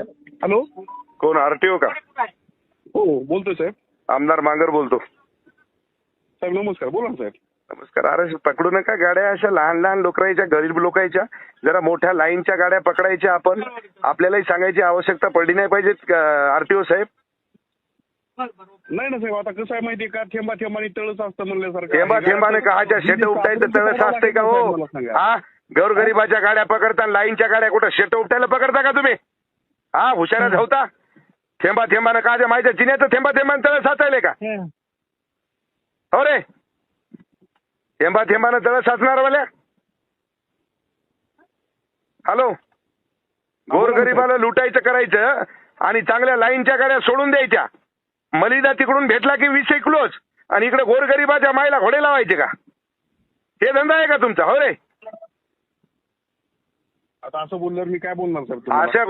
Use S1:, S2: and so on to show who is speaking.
S1: Hello?
S2: कोण RTO का?
S1: हो बोलतोय साहेब.
S2: आमदार मांगर बोलतो.
S1: साहेब नमस्कार. बोला ना साहेब.
S2: नमस्कार. अरे पकडू नका गाड्या अशा लहान लहान लोकांच्या गरीब लोकांच्या जरा मोठ्या लाईनच्या गाड्या पकडायच्या आपण. आपल्यालाही सांगायची आवश्यकता पडली नाही पाहिजे आरटीओ साहेब.
S1: नाही ना साहेब आता कसं आहे माहितीये का? थेंबा थेंबाने तळच असतं म्हणल्यासारखं.
S2: थेंबा थेंबाने काहाच्या शेट उपटायचं तळस असते का हो. हा? गौरगरिबाच्या गाड्या पकडता लाईनच्या गाड्या कुठं? शेट उपटायला पकडता का तुम्ही? हा हुशारात होता थेंबा थेंबानं काच्या माहिती चिन्याचं थेंबा थेंबाने तळ साचायले का?
S1: हं.
S2: हो रे. थेंबा थेंबानं तळ साचणार वाल्या? हॅलो. गोरगरिबाला लुटायचं करायचं आणि चांगल्या लाईनच्या गाड्या सोडून द्यायच्या. मलिदा तिकडून भेटला की वीस क्लोज आणि इकडे गोरगरिबाच्या मायला घोडे लावायचे का? हे धंदा आहे का तुमचा? हो रे.
S1: आता असं बोलल्यावर मी काय बोलणार तुम्हाला?
S2: अशा